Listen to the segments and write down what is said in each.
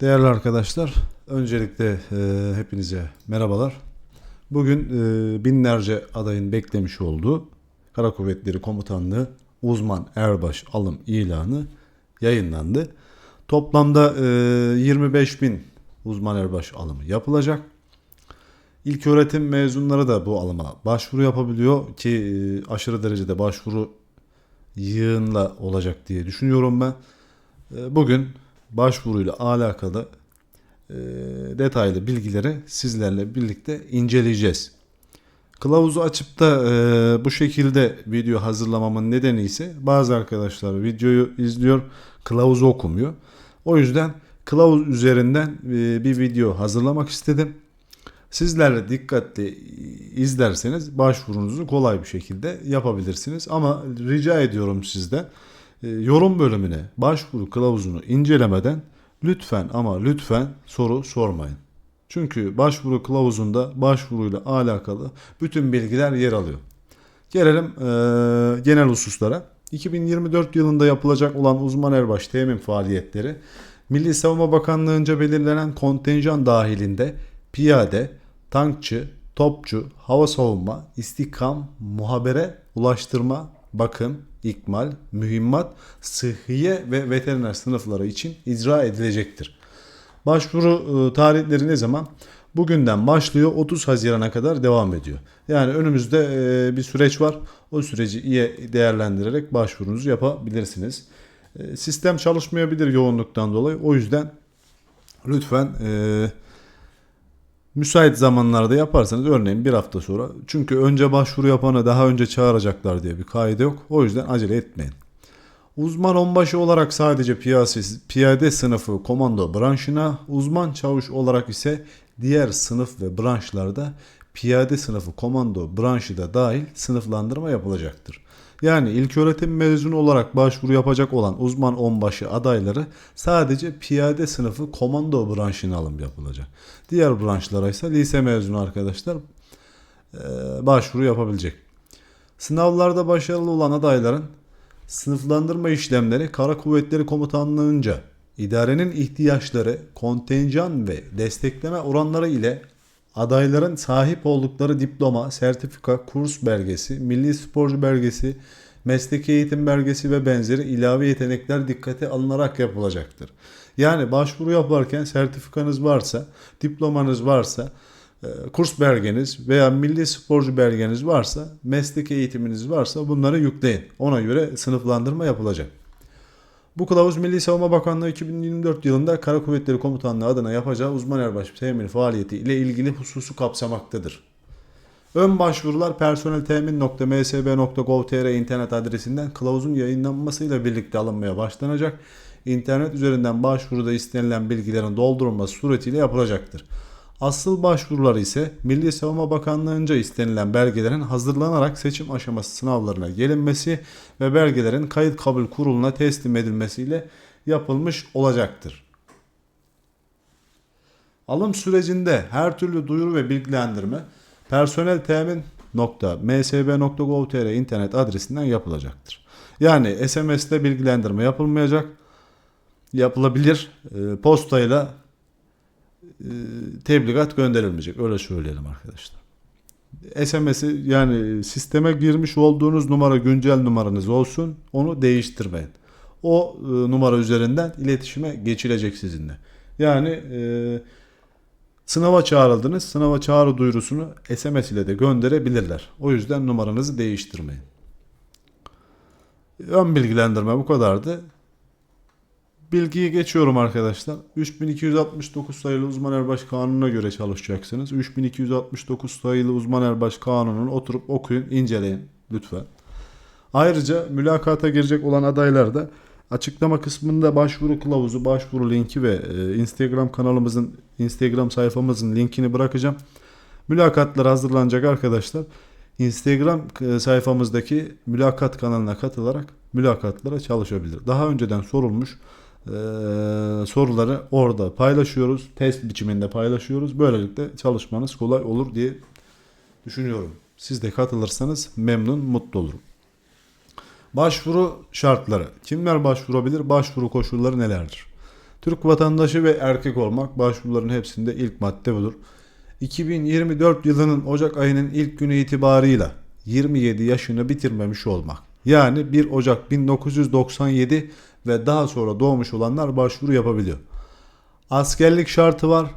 Değerli arkadaşlar, öncelikle e, hepinize merhabalar. Bugün e, binlerce adayın beklemiş olduğu Kara Kuvvetleri Komutanlığı uzman erbaş alım ilanı yayınlandı. Toplamda e, 25 bin uzman erbaş alımı yapılacak. İlk öğretim mezunları da bu alıma başvuru yapabiliyor ki e, aşırı derecede başvuru yığınla olacak diye düşünüyorum ben. E, Bugün başvuruyla alakalı e, detaylı bilgileri sizlerle birlikte inceleyeceğiz. Kılavuzu açıp da e, bu şekilde video hazırlamamın nedeni ise bazı arkadaşlar videoyu izliyor, kılavuzu okumuyor. O yüzden kılavuz üzerinden e, bir video hazırlamak istedim. Sizler dikkatli izlerseniz başvurunuzu kolay bir şekilde yapabilirsiniz. Ama rica ediyorum sizden yorum bölümüne başvuru kılavuzunu incelemeden lütfen ama lütfen soru sormayın. Çünkü başvuru kılavuzunda başvuruyla alakalı bütün bilgiler yer alıyor. Gelelim e, genel hususlara. 2024 yılında yapılacak olan uzman erbaş temin faaliyetleri Milli Savunma Bakanlığı'nca belirlenen kontenjan dahilinde piyade, tankçı, topçu, hava savunma, istikam, muhabere, ulaştırma, bakım, ikmal, mühimmat, sıhhiye ve veteriner sınıfları için icra edilecektir. Başvuru e, tarihleri ne zaman? Bugünden başlıyor 30 Haziran'a kadar devam ediyor. Yani önümüzde e, bir süreç var. O süreci iyi değerlendirerek başvurunuzu yapabilirsiniz. E, Sistem çalışmayabilir yoğunluktan dolayı. O yüzden lütfen e, müsait zamanlarda yaparsanız örneğin bir hafta sonra. Çünkü önce başvuru yapanı daha önce çağıracaklar diye bir kaydı yok. O yüzden acele etmeyin. Uzman onbaşı olarak sadece piyade, piyade sınıfı komando branşına, uzman çavuş olarak ise diğer sınıf ve branşlarda piyade sınıfı komando branşı da dahil sınıflandırma yapılacaktır. Yani ilköğretim mezunu olarak başvuru yapacak olan uzman onbaşı adayları sadece piyade sınıfı komando branşına alım yapılacak. Diğer branşlara ise lise mezunu arkadaşlar eee, başvuru yapabilecek. Sınavlarda başarılı olan adayların sınıflandırma işlemleri Kara Kuvvetleri Komutanlığı'nca idarenin ihtiyaçları, kontenjan ve destekleme oranları ile adayların sahip oldukları diploma, sertifika, kurs belgesi, milli sporcu belgesi, mesleki eğitim belgesi ve benzeri ilave yetenekler dikkate alınarak yapılacaktır. Yani başvuru yaparken sertifikanız varsa, diplomanız varsa, e, kurs belgeniz veya milli sporcu belgeniz varsa, meslek eğitiminiz varsa bunları yükleyin. Ona göre sınıflandırma yapılacak. Bu kılavuz Milli Savunma Bakanlığı 2024 yılında Kara Kuvvetleri Komutanlığı adına yapacağı uzman erbaş temin faaliyeti ile ilgili hususu kapsamaktadır. Ön başvurular personeltemin.msb.gov.tr internet adresinden kılavuzun yayınlanmasıyla birlikte alınmaya başlanacak. İnternet üzerinden başvuruda istenilen bilgilerin doldurulması suretiyle yapılacaktır. Asıl başvurular ise Milli Savunma Bakanlığı'nca istenilen belgelerin hazırlanarak seçim aşaması sınavlarına gelinmesi ve belgelerin kayıt kabul kuruluna teslim edilmesiyle yapılmış olacaktır. Alım sürecinde her türlü duyuru ve bilgilendirme personel temin.msb.gov.tr internet adresinden yapılacaktır. Yani SMS'te bilgilendirme yapılmayacak. Yapılabilir. E, postayla tebligat gönderilmeyecek. Öyle söyleyelim arkadaşlar. SMS'i yani sisteme girmiş olduğunuz numara güncel numaranız olsun. Onu değiştirmeyin. O e, numara üzerinden iletişime geçilecek sizinle. Yani e, sınava çağrıldınız. Sınava çağrı duyurusunu SMS ile de gönderebilirler. O yüzden numaranızı değiştirmeyin. Ön bilgilendirme bu kadardı. Bilgiye geçiyorum arkadaşlar. 3269 sayılı uzman erbaş kanununa göre çalışacaksınız. 3269 sayılı uzman erbaş kanununu oturup okuyun, inceleyin lütfen. Ayrıca mülakata girecek olan adaylar da açıklama kısmında başvuru kılavuzu, başvuru linki ve e, Instagram kanalımızın, Instagram sayfamızın linkini bırakacağım. Mülakatlar hazırlanacak arkadaşlar. Instagram e, sayfamızdaki mülakat kanalına katılarak mülakatlara çalışabilir. Daha önceden sorulmuş e, soruları orada paylaşıyoruz. Test biçiminde paylaşıyoruz. Böylelikle çalışmanız kolay olur diye düşünüyorum. Siz de katılırsanız memnun, mutlu olurum. Başvuru şartları. Kimler başvurabilir? Başvuru koşulları nelerdir? Türk vatandaşı ve erkek olmak başvuruların hepsinde ilk madde budur. 2024 yılının Ocak ayının ilk günü itibarıyla 27 yaşını bitirmemiş olmak. Yani 1 Ocak 1997 ve daha sonra doğmuş olanlar başvuru yapabiliyor. Askerlik şartı var.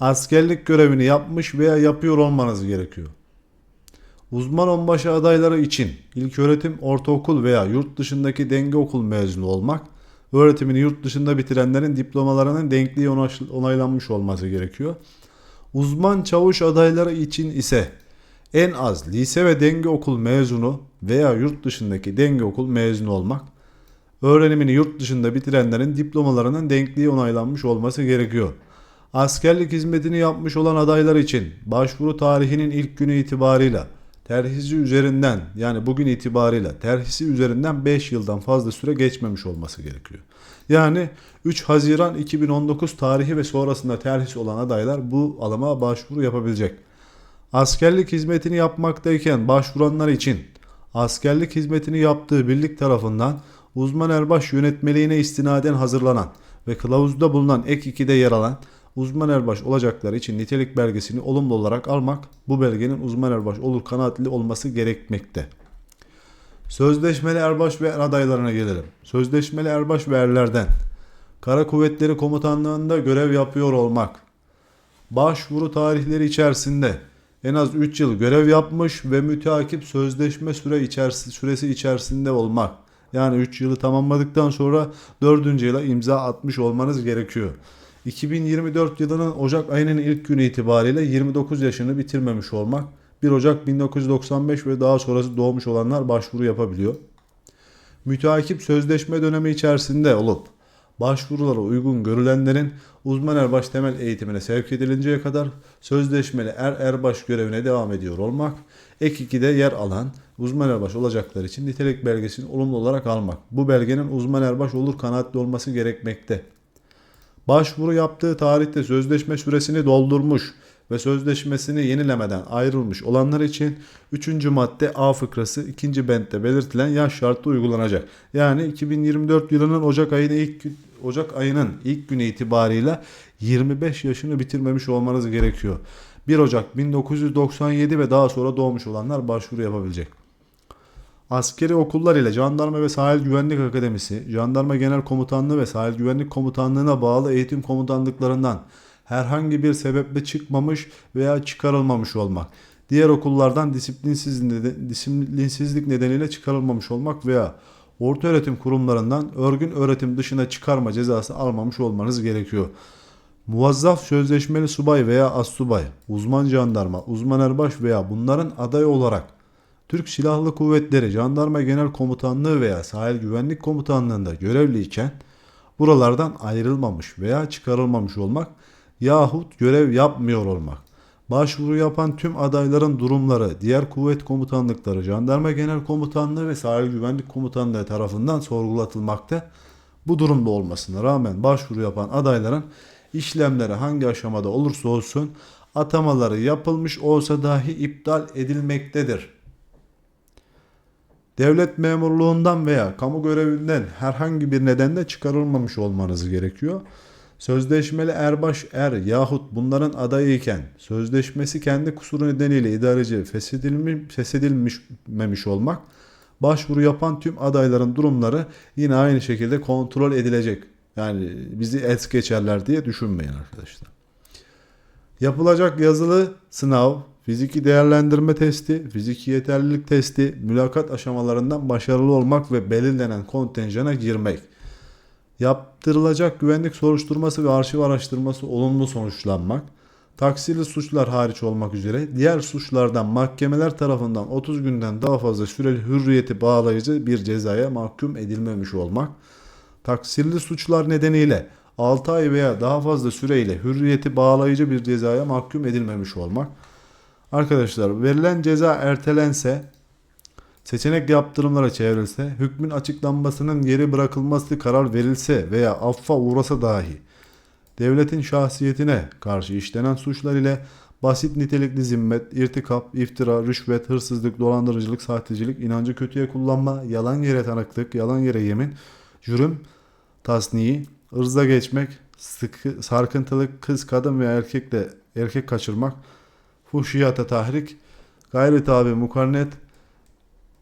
Askerlik görevini yapmış veya yapıyor olmanız gerekiyor. Uzman onbaşı adayları için ilköğretim, ortaokul veya yurt dışındaki denge okul mezunu olmak, öğretimini yurt dışında bitirenlerin diplomalarının denkliği onaylanmış olması gerekiyor. Uzman çavuş adayları için ise en az lise ve denge okul mezunu veya yurt dışındaki denge okul mezunu olmak, öğrenimini yurt dışında bitirenlerin diplomalarının denkliği onaylanmış olması gerekiyor. Askerlik hizmetini yapmış olan adaylar için başvuru tarihinin ilk günü itibarıyla terhisi üzerinden yani bugün itibarıyla terhisi üzerinden 5 yıldan fazla süre geçmemiş olması gerekiyor. Yani 3 Haziran 2019 tarihi ve sonrasında terhis olan adaylar bu alıma başvuru yapabilecek. Askerlik hizmetini yapmaktayken başvuranlar için askerlik hizmetini yaptığı birlik tarafından uzman erbaş yönetmeliğine istinaden hazırlanan ve kılavuzda bulunan ek 2'de yer alan uzman erbaş olacakları için nitelik belgesini olumlu olarak almak bu belgenin uzman erbaş olur kanaatli olması gerekmekte. Sözleşmeli erbaş ve er adaylarına gelelim. Sözleşmeli erbaş ve erlerden Kara Kuvvetleri Komutanlığı'nda görev yapıyor olmak. Başvuru tarihleri içerisinde en az 3 yıl görev yapmış ve müteakip sözleşme süre içerisi, süresi içerisinde olmak. Yani 3 yılı tamamladıktan sonra 4. yıla imza atmış olmanız gerekiyor. 2024 yılının Ocak ayının ilk günü itibariyle 29 yaşını bitirmemiş olmak. 1 Ocak 1995 ve daha sonrası doğmuş olanlar başvuru yapabiliyor. Müteakip sözleşme dönemi içerisinde olup başvurulara uygun görülenlerin uzman erbaş temel eğitimine sevk edilinceye kadar sözleşmeli er erbaş görevine devam ediyor olmak, ek 2'de yer alan uzman erbaş olacaklar için nitelik belgesini olumlu olarak almak. Bu belgenin uzman erbaş olur kanaatli olması gerekmekte. Başvuru yaptığı tarihte sözleşme süresini doldurmuş ve sözleşmesini yenilemeden ayrılmış olanlar için 3. madde A fıkrası 2. bentte belirtilen yaş şartı uygulanacak. Yani 2024 yılının Ocak ayının ilk Ocak ayının ilk günü itibarıyla 25 yaşını bitirmemiş olmanız gerekiyor. 1 Ocak 1997 ve daha sonra doğmuş olanlar başvuru yapabilecek. Askeri okullar ile Jandarma ve Sahil Güvenlik Akademisi, Jandarma Genel Komutanlığı ve Sahil Güvenlik Komutanlığı'na bağlı eğitim komutanlıklarından herhangi bir sebeple çıkmamış veya çıkarılmamış olmak. Diğer okullardan disiplinsizlik, neden, disiplinsizlik nedeniyle çıkarılmamış olmak veya orta öğretim kurumlarından örgün öğretim dışına çıkarma cezası almamış olmanız gerekiyor. Muvazzaf sözleşmeli subay veya assubay, uzman jandarma, uzman erbaş veya bunların aday olarak Türk Silahlı Kuvvetleri Jandarma Genel Komutanlığı veya Sahil Güvenlik Komutanlığı'nda görevliyken buralardan ayrılmamış veya çıkarılmamış olmak yahut görev yapmıyor olmak. Başvuru yapan tüm adayların durumları diğer kuvvet komutanlıkları, Jandarma Genel Komutanlığı ve Sahil Güvenlik Komutanlığı tarafından sorgulatılmakta. Bu durumda olmasına rağmen başvuru yapan adayların işlemleri hangi aşamada olursa olsun atamaları yapılmış olsa dahi iptal edilmektedir. Devlet memurluğundan veya kamu görevinden herhangi bir nedenle çıkarılmamış olmanız gerekiyor. Sözleşmeli erbaş er yahut bunların adayıyken sözleşmesi kendi kusuru nedeniyle idareci feshedilmiş, feshedilmemiş olmak başvuru yapan tüm adayların durumları yine aynı şekilde kontrol edilecek. Yani bizi es geçerler diye düşünmeyin arkadaşlar. Yapılacak yazılı sınav, fiziki değerlendirme testi, fiziki yeterlilik testi, mülakat aşamalarından başarılı olmak ve belirlenen kontenjana girmek. Yaptırılacak güvenlik soruşturması ve arşiv araştırması olumlu sonuçlanmak. Taksirli suçlar hariç olmak üzere diğer suçlardan mahkemeler tarafından 30 günden daha fazla süreli hürriyeti bağlayıcı bir cezaya mahkum edilmemiş olmak. Taksirli suçlar nedeniyle 6 ay veya daha fazla süreyle hürriyeti bağlayıcı bir cezaya mahkum edilmemiş olmak. Arkadaşlar verilen ceza ertelense, seçenek yaptırımlara çevrilse, hükmün açıklanmasının geri bırakılması karar verilse veya affa uğrasa dahi devletin şahsiyetine karşı işlenen suçlar ile basit nitelikli zimmet, irtikap, iftira, rüşvet, hırsızlık, dolandırıcılık, sahtecilik, inancı kötüye kullanma, yalan yere tanıklık, yalan yere yemin, cürüm, tasniyi, ırza geçmek, sıkı, sarkıntılık, kız, kadın veya erkekle erkek kaçırmak, fuhşiyata tahrik, gayri tabi mukarnet,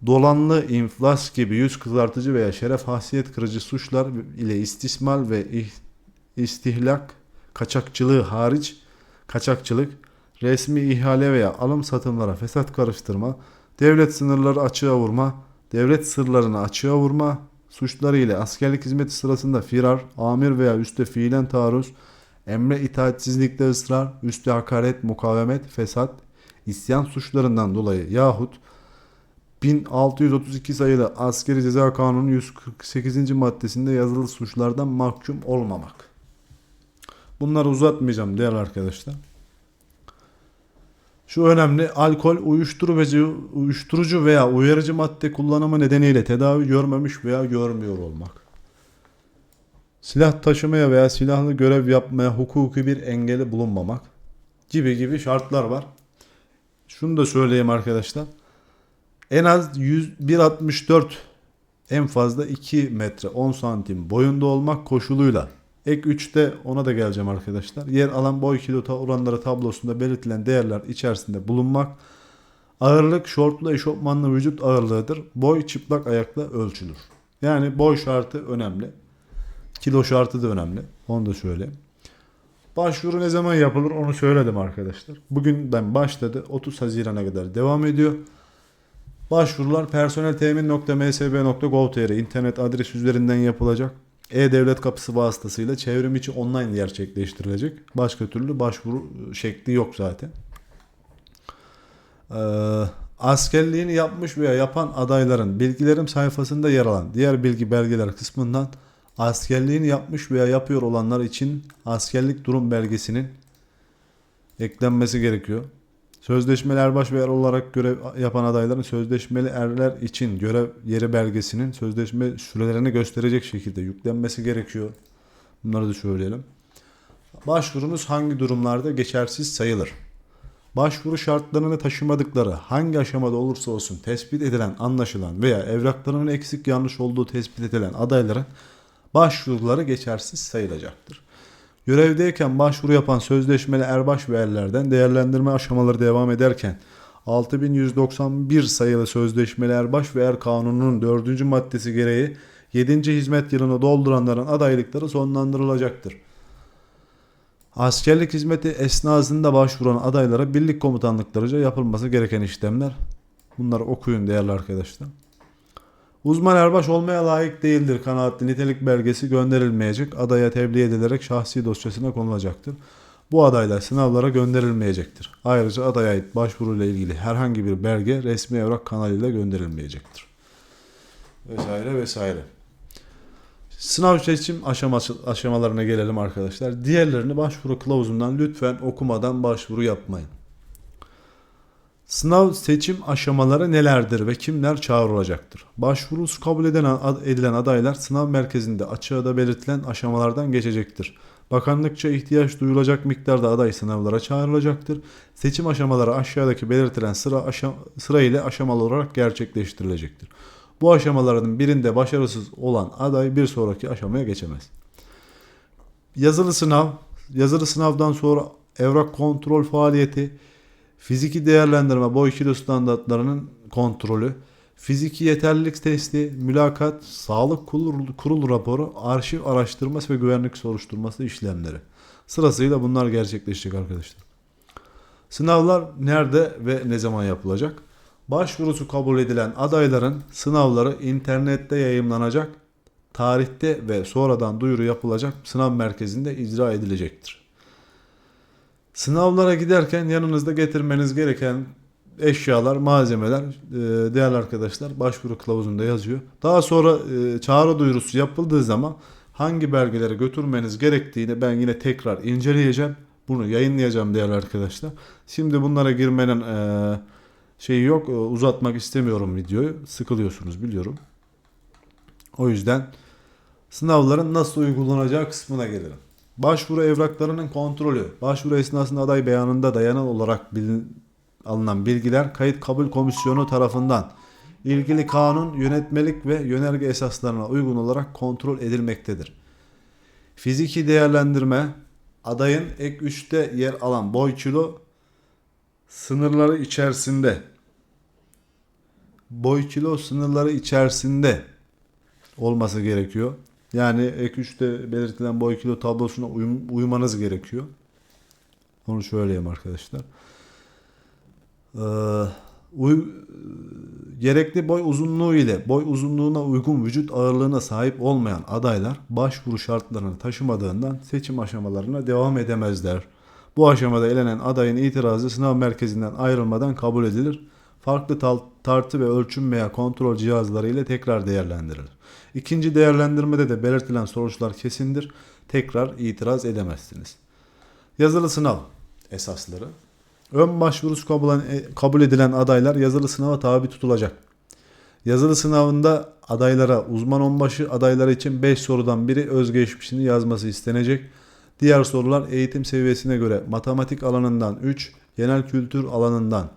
dolanlı, inflas gibi yüz kızartıcı veya şeref hasiyet kırıcı suçlar ile istismal ve ih- istihlak, kaçakçılığı hariç kaçakçılık, resmi ihale veya alım satımlara fesat karıştırma, devlet sınırları açığa vurma, devlet sırlarını açığa vurma suçları ile askerlik hizmeti sırasında firar, amir veya üste fiilen taarruz, emre itaatsizlikte ısrar, üste hakaret, mukavemet, fesat, isyan suçlarından dolayı yahut 1632 sayılı Askeri Ceza Kanunu 148. maddesinde yazılı suçlardan mahkum olmamak. Bunları uzatmayacağım değerli arkadaşlar. Şu önemli alkol, uyuşturucu, uyuşturucu veya uyarıcı madde kullanımı nedeniyle tedavi görmemiş veya görmüyor olmak. Silah taşımaya veya silahlı görev yapmaya hukuki bir engeli bulunmamak gibi gibi şartlar var. Şunu da söyleyeyim arkadaşlar. En az 100 1.64 en fazla 2 metre 10 santim boyunda olmak koşuluyla Ek 3'te ona da geleceğim arkadaşlar. Yer alan boy kilo oranları tablosunda belirtilen değerler içerisinde bulunmak. Ağırlık şortlu eşofmanlı vücut ağırlığıdır. Boy çıplak ayakla ölçülür. Yani boy şartı önemli. Kilo şartı da önemli. Onu da söyleyeyim. Başvuru ne zaman yapılır onu söyledim arkadaşlar. Bugünden başladı. 30 Haziran'a kadar devam ediyor. Başvurular personeltemin.msb.gov.tr internet adres üzerinden yapılacak. E-Devlet kapısı vasıtasıyla çevrim içi online gerçekleştirilecek. Başka türlü başvuru şekli yok zaten. Ee, askerliğini yapmış veya yapan adayların bilgilerim sayfasında yer alan diğer bilgi belgeler kısmından askerliğini yapmış veya yapıyor olanlar için askerlik durum belgesinin eklenmesi gerekiyor. Sözleşmeli erbaş ve er olarak görev yapan adayların sözleşmeli erler için görev yeri belgesinin sözleşme sürelerini gösterecek şekilde yüklenmesi gerekiyor. Bunları da söyleyelim. Başvurunuz hangi durumlarda geçersiz sayılır? Başvuru şartlarını taşımadıkları hangi aşamada olursa olsun tespit edilen, anlaşılan veya evraklarının eksik yanlış olduğu tespit edilen adayların başvuruları geçersiz sayılacaktır. Görevdeyken başvuru yapan sözleşmeli erbaş ve erlerden değerlendirme aşamaları devam ederken 6191 sayılı sözleşmeli erbaş ve er kanununun 4. maddesi gereği 7. hizmet yılını dolduranların adaylıkları sonlandırılacaktır. Askerlik hizmeti esnasında başvuran adaylara birlik komutanlıklarıca yapılması gereken işlemler. Bunları okuyun değerli arkadaşlar. Uzman erbaş olmaya layık değildir kanaatli nitelik belgesi gönderilmeyecek. Adaya tebliğ edilerek şahsi dosyasına konulacaktır. Bu adaylar sınavlara gönderilmeyecektir. Ayrıca adaya ait başvuruyla ilgili herhangi bir belge resmi evrak kanalıyla gönderilmeyecektir. Vesaire vesaire. Sınav seçim aşaması, aşamalarına gelelim arkadaşlar. Diğerlerini başvuru kılavuzundan lütfen okumadan başvuru yapmayın. Sınav seçim aşamaları nelerdir ve kimler çağrılacaktır? Başvurusu kabul edilen, edilen adaylar sınav merkezinde açığa belirtilen aşamalardan geçecektir. Bakanlıkça ihtiyaç duyulacak miktarda aday sınavlara çağrılacaktır. Seçim aşamaları aşağıdaki belirtilen sıra, aşam, sıra ile aşamalı olarak gerçekleştirilecektir. Bu aşamaların birinde başarısız olan aday bir sonraki aşamaya geçemez. Yazılı sınav, yazılı sınavdan sonra evrak kontrol faaliyeti, fiziki değerlendirme boy kilo standartlarının kontrolü, fiziki yeterlilik testi, mülakat, sağlık kurulu, kurul raporu, arşiv araştırması ve güvenlik soruşturması işlemleri. Sırasıyla bunlar gerçekleşecek arkadaşlar. Sınavlar nerede ve ne zaman yapılacak? Başvurusu kabul edilen adayların sınavları internette yayımlanacak, tarihte ve sonradan duyuru yapılacak sınav merkezinde icra edilecektir. Sınavlara giderken yanınızda getirmeniz gereken eşyalar, malzemeler e, değerli arkadaşlar başvuru kılavuzunda yazıyor. Daha sonra e, çağrı duyurusu yapıldığı zaman hangi belgeleri götürmeniz gerektiğini ben yine tekrar inceleyeceğim. Bunu yayınlayacağım değerli arkadaşlar. Şimdi bunlara girmenin e, şeyi yok. Uzatmak istemiyorum videoyu. Sıkılıyorsunuz biliyorum. O yüzden sınavların nasıl uygulanacağı kısmına gelelim. Başvuru evraklarının kontrolü. Başvuru esnasında aday beyanında dayanal olarak bilin, alınan bilgiler kayıt kabul komisyonu tarafından ilgili kanun, yönetmelik ve yönerge esaslarına uygun olarak kontrol edilmektedir. Fiziki değerlendirme adayın ek 3'te yer alan boy kilo sınırları içerisinde boy kilo sınırları içerisinde olması gerekiyor. Yani ek 3'te belirtilen boy kilo tablosuna uyum- uymanız gerekiyor. Onu söyleyeyim arkadaşlar. Ee, uy- gerekli boy uzunluğu ile boy uzunluğuna uygun vücut ağırlığına sahip olmayan adaylar başvuru şartlarını taşımadığından seçim aşamalarına devam edemezler. Bu aşamada elenen adayın itirazı sınav merkezinden ayrılmadan kabul edilir. Farklı tartı ve ölçüm veya kontrol cihazları ile tekrar değerlendirilir. İkinci değerlendirmede de belirtilen sonuçlar kesindir. Tekrar itiraz edemezsiniz. Yazılı sınav esasları. Ön başvurusu kabul, kabul edilen adaylar yazılı sınava tabi tutulacak. Yazılı sınavında adaylara uzman onbaşı adayları için 5 sorudan biri özgeçmişini yazması istenecek. Diğer sorular eğitim seviyesine göre matematik alanından 3, genel kültür alanından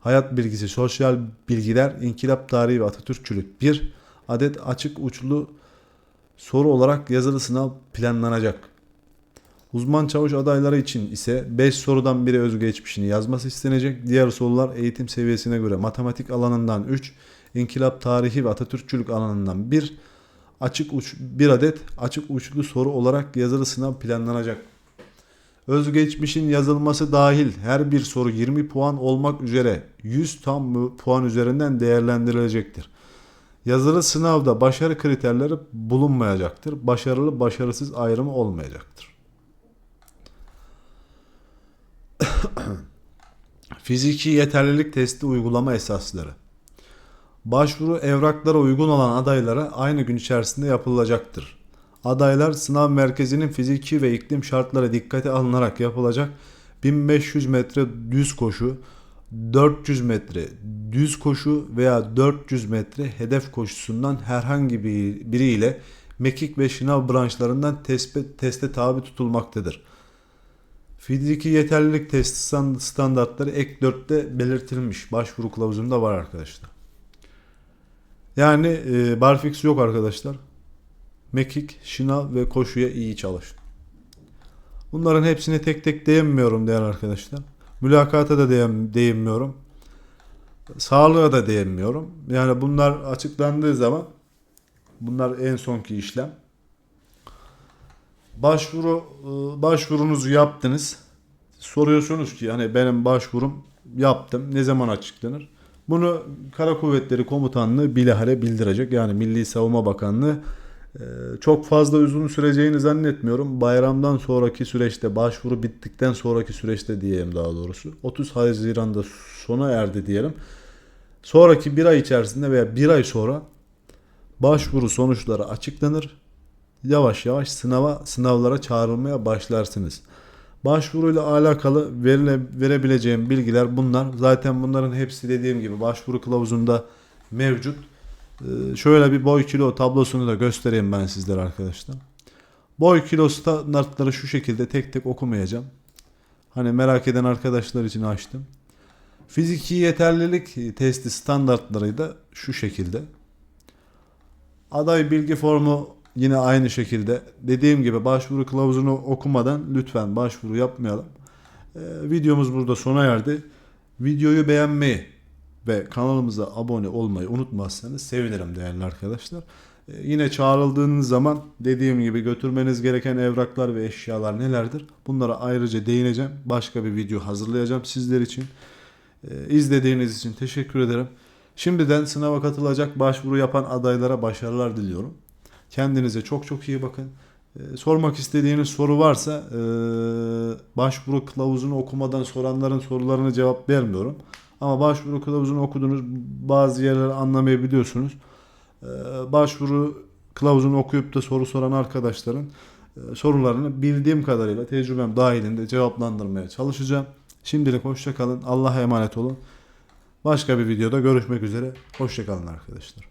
hayat bilgisi, sosyal bilgiler, inkılap tarihi ve Atatürkçülük 1 adet açık uçlu soru olarak yazılı sınav planlanacak. Uzman çavuş adayları için ise 5 sorudan biri özgeçmişini yazması istenecek. Diğer sorular eğitim seviyesine göre matematik alanından 3, inkılap tarihi ve Atatürkçülük alanından 1, açık uç, bir adet açık uçlu soru olarak yazılı sınav planlanacak. Özgeçmişin yazılması dahil her bir soru 20 puan olmak üzere 100 tam puan üzerinden değerlendirilecektir. Yazılı sınavda başarı kriterleri bulunmayacaktır. Başarılı başarısız ayrımı olmayacaktır. Fiziki yeterlilik testi uygulama esasları. Başvuru evraklara uygun olan adaylara aynı gün içerisinde yapılacaktır. Adaylar sınav merkezinin fiziki ve iklim şartları dikkate alınarak yapılacak 1500 metre düz koşu, 400 metre düz koşu veya 400 metre hedef koşusundan herhangi bir biriyle mekik ve şınav branşlarından tespit, teste tabi tutulmaktadır. Fiziki yeterlilik stand- standartları ek 4'te belirtilmiş. Başvuru kılavuzunda var arkadaşlar. Yani e, barfix yok arkadaşlar. Mekik, şınav ve koşuya iyi çalışın. Bunların hepsine tek tek değinmiyorum değerli arkadaşlar. Mülakata da değin, değinmiyorum. Sağlığa da değinmiyorum. Yani bunlar açıklandığı zaman bunlar en sonki işlem. Başvuru e, başvurunuzu yaptınız. Soruyorsunuz ki hani benim başvurum yaptım. Ne zaman açıklanır? Bunu Kara Kuvvetleri Komutanlığı bilahare bildirecek. Yani Milli Savunma Bakanlığı çok fazla uzun süreceğini zannetmiyorum. Bayramdan sonraki süreçte başvuru bittikten sonraki süreçte diyeyim daha doğrusu. 30 Haziran'da sona erdi diyelim. Sonraki bir ay içerisinde veya bir ay sonra başvuru sonuçları açıklanır yavaş yavaş sınava sınavlara çağrılmaya başlarsınız. Başvuruyla alakalı verile, verebileceğim bilgiler bunlar. Zaten bunların hepsi dediğim gibi başvuru kılavuzunda mevcut. Ee, şöyle bir boy kilo tablosunu da göstereyim ben sizlere arkadaşlar. Boy kilo standartları şu şekilde tek tek okumayacağım. Hani merak eden arkadaşlar için açtım. Fiziki yeterlilik testi standartları da şu şekilde. Aday bilgi formu yine aynı şekilde. Dediğim gibi başvuru kılavuzunu okumadan lütfen başvuru yapmayalım. Ee, videomuz burada sona erdi. Videoyu beğenmeyi ve kanalımıza abone olmayı unutmazsanız sevinirim değerli arkadaşlar. Ee, yine çağrıldığınız zaman dediğim gibi götürmeniz gereken evraklar ve eşyalar nelerdir? Bunlara ayrıca değineceğim. Başka bir video hazırlayacağım sizler için. Ee, izlediğiniz için teşekkür ederim. Şimdiden sınava katılacak başvuru yapan adaylara başarılar diliyorum. Kendinize çok çok iyi bakın. Ee, sormak istediğiniz soru varsa başvuru kılavuzunu okumadan soranların sorularını cevap vermiyorum. Ama başvuru kılavuzunu okudunuz bazı yerleri anlamayabiliyorsunuz. Ee, başvuru kılavuzunu okuyup da soru soran arkadaşların e, sorularını bildiğim kadarıyla tecrübem dahilinde cevaplandırmaya çalışacağım. Şimdilik hoşçakalın. Allah'a emanet olun. Başka bir videoda görüşmek üzere. Hoşçakalın arkadaşlar.